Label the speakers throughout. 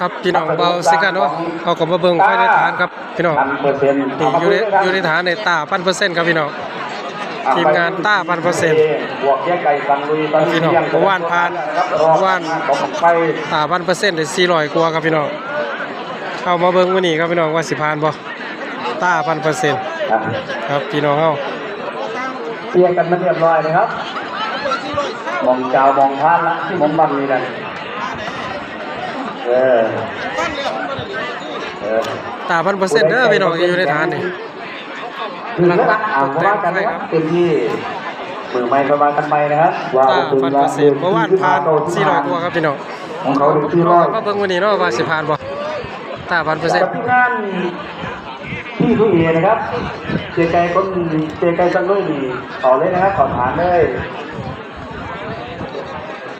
Speaker 1: ครับพี่น้องเบาสิกันเนาะเขาก็มาเบิ่งไฟในฐานครับพี่น้อง
Speaker 2: พันเปอร์เซ็นต์
Speaker 1: นี่อยู่ในอยู่ในฐานในตาพันเปอร์เซ็นต์ครับพี่น้องทีมงานต้าพันเปอร์เซ็นต์
Speaker 2: บวกแยกไก่สังลุยตอน
Speaker 1: พี่น้องเมื่อวานผ่าน
Speaker 2: ครับ
Speaker 1: เมื่อวาน
Speaker 2: ตกไป
Speaker 1: ตาพันเปอร์เซ็นต์ได้สี่ร้อยกว่าครับพี่น้องเข้ามาเบิ่งมื้อนี้ครับพี่น้องว่าสิผ่านบ่ตาพันเปอร์เซ็นต์
Speaker 2: อะ
Speaker 1: ครับพี่น้องเฮา
Speaker 2: เตียงกันมาเรียบร้อยนะครับมองเจ้ามองท่านละที่ผมบังนี่นะ เออเออ
Speaker 1: ตาพันเปอร์เซ็นต์เด้อพี่น้องที่อยู่ในฐานนี่
Speaker 2: ถึงแล้วนะอ่าเพราะว่ากันนะครับเต็มที่มือไม้ประมาณกันไปนะครับ ว่า
Speaker 1: ตา
Speaker 2: ถึง
Speaker 1: พัน
Speaker 2: แล้
Speaker 1: เปอร์เซ็นต์เมื่อวานผ่านสี่ร้อยกว่าครับพี่น้อง
Speaker 2: ของเขาถึงที่ร้อย
Speaker 1: มาเบิ่งมื้อนี้เนาะว่าสิผ่านบ่ตาพันเปอร์เซ็น
Speaker 2: กั
Speaker 1: ต์
Speaker 2: บที่งานที่ทุเรียนนะครับเจไก่คนเจไก่สังลุยนี่ขอเลยนะครับขอฐานเลย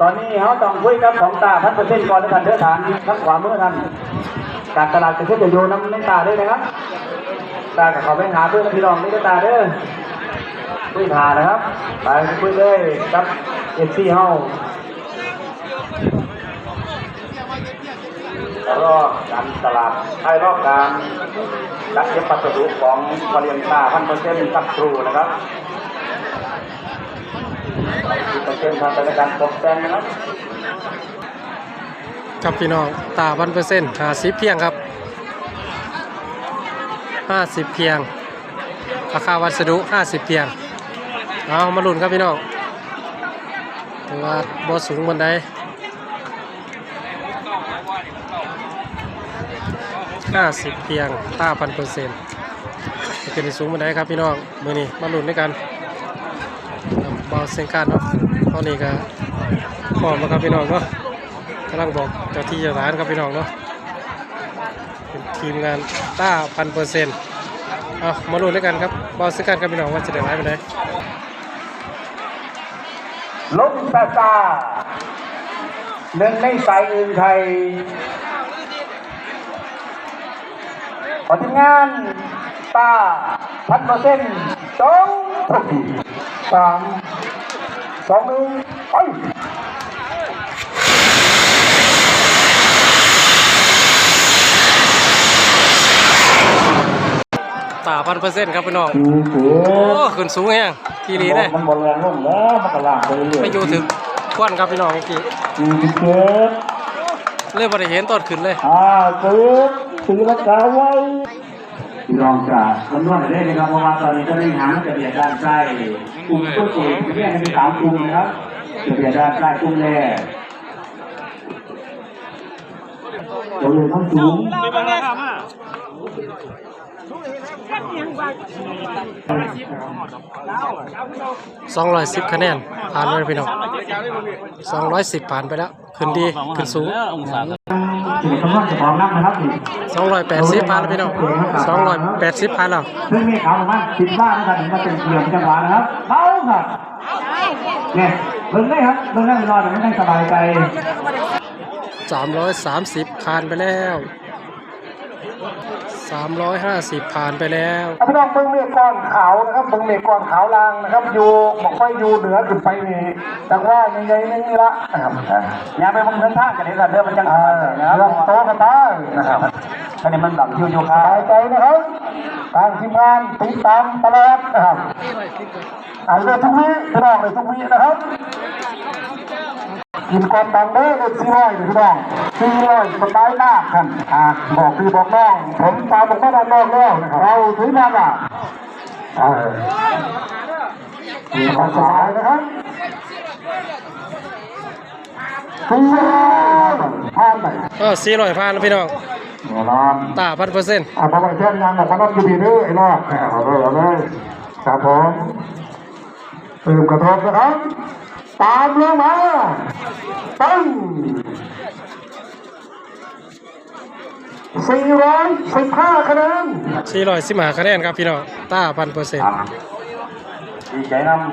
Speaker 2: ตอนนี้เขาต้องคุยกับของตาพันเปอร์เซ็นต์ก่อนนะครับเด้อดฐานทั้งขวามือท่านการตลาดจะขึ้นจะโยนน้ำในตาด้วยนะครับ ตากับเขาไปหาเพื่อนพี่น้องนี่ก็ตาเด้อคุยหานะครับไปคุยเลยกับเอฟซีเฮาแล้วก็การตลาดใต้รอบการรักเย็บปัสดุของบริเวณตาพันเปอร์เซ็นต์สักครูนะครับ ปอร์เซ็นทางการตกแต่งนะครับ
Speaker 1: ครับพี่น้องตาพันเปอร์เซ็นต์50เพียงครับ50เพียง ราคาวัสดุ50เพียง เอามาลุ้นครับพี่น้องถือว่าบ่สูงบนใด50เพียงตาพันเปอร์เซ็นต์จะเป็นสูงบนใดครับพี่น้องมือนี้มาลุ้นด้วยกัน บเบาเสียงการเนาะตอนนี้ก็พร้อมแล้วครับพี่น้องเนาะกำลังบอกเจ้าที่เจ้าทานครับพี่น้องเนาะเป็นทีมงานต้าพันเปอร์เซ็นต์เอามาลุ้นด้วยกันครับบอสกันครับพี่น้องว่าจะได้ร้ายไปไหน
Speaker 2: ลมตาตาหนึ่งในสายอื่นไทยขอทีมงานตาพันเปอร์เซ็นต์สองทุกที สามสองหนึ่งไป
Speaker 1: ตาพันเปอร์เซ็นต์ครับพี่น้อง
Speaker 2: ดูเสื
Speaker 1: โอ้ขึ้นสูงแฮงทีนี้เลย
Speaker 2: มันบอลแรงลงแล้วมันก็ลากไปเรื่อย
Speaker 1: ไม่อยู่ถึงควันครับพี่น้องเมื่อกี้
Speaker 2: ดูเสือ
Speaker 1: เริ่มบริเห็นตอนขึ้นเลย
Speaker 2: อ่าซื้อซื้อแล้วกาไว้ พี่น้องจ๋าคำนวณได้นะครับเพราะว่าตอนนี้ก็ได้หางจะเบียดด้านใต้กลุ่มตัวเองแยกเป็นสามกลุ่มนะครับจะเบียดด้านใต้กลุ่มแรกตัวเลยต้อง สูง
Speaker 1: 210คะแนนผ่านไปพี่น้อง210ผ่านไปแล้วขึ้นดีขึ้นสูง
Speaker 2: ถึงคำนวณจะพร้อมนับนะครับนี่
Speaker 1: 280ผ่านแล้วพี่น้อง280ผ่านแล้ว
Speaker 2: ซึ่งมีขาวประมาณสิบบ้านนะครับถึงมาเป็นเกียร์จังหวะนะครับเขาครับเนี่ยเบิ่งได้ครับเบิ่งได้ไปนอนแต่ไม่ได้สบายใจ
Speaker 1: 330ผ่านไปแล้ว 350ผ่านไปแล้ว
Speaker 3: พี่น้องเบิ้งเมฆก้อนขาวนะครับเบิ้งเมฆก้อนขาวลางนะครับอยู่บอกไฟอยู่เหนือขึ้นไปนี่จังว่าใหญ่ๆนี่ละนะครับ
Speaker 2: อย่าไปบังเอิญท่ากันเลยครับเดี๋ยวมันจัง
Speaker 3: เอ
Speaker 2: หวะ
Speaker 3: อ
Speaker 2: นะครับ
Speaker 3: เรื่องโตกันตานะครับ
Speaker 2: อันนี้มันหลังอยู่อยู่
Speaker 3: สบายใจนะครับทางทีมงานติดตามตลอดนะครับอ่านเรื่องทุกวิพี่น้องเลยทุกวินะครับ กินก่อนตังเด้อเลยสี่ร้อยพี่น้องสี่ร้อยสบายมากครับอ่าบอกพี่บอกน้องผมตามบอกแม่ด้านนอกแล้วนะครับเราถือมาอะเออสบายนะครับสี่ผ่านไป
Speaker 1: เออ400ผ่านแล้วพี่น้องตาพันเปอร์เซ็นต์
Speaker 3: อะพอไปเช่นยังบอกว่าต้องอยู่ดีด้วยไอ้รอดเอาเลยเอาเลยครับผมเติมกระทบนะครับ ตามลงมาตึ้งสี่ร้อยสิบห้าคะแนน
Speaker 1: สี่ร้อยสิบห้าคะแนนครับพี่น้องต้าพันเปอร์เซ็นต์
Speaker 2: ดีใจนำ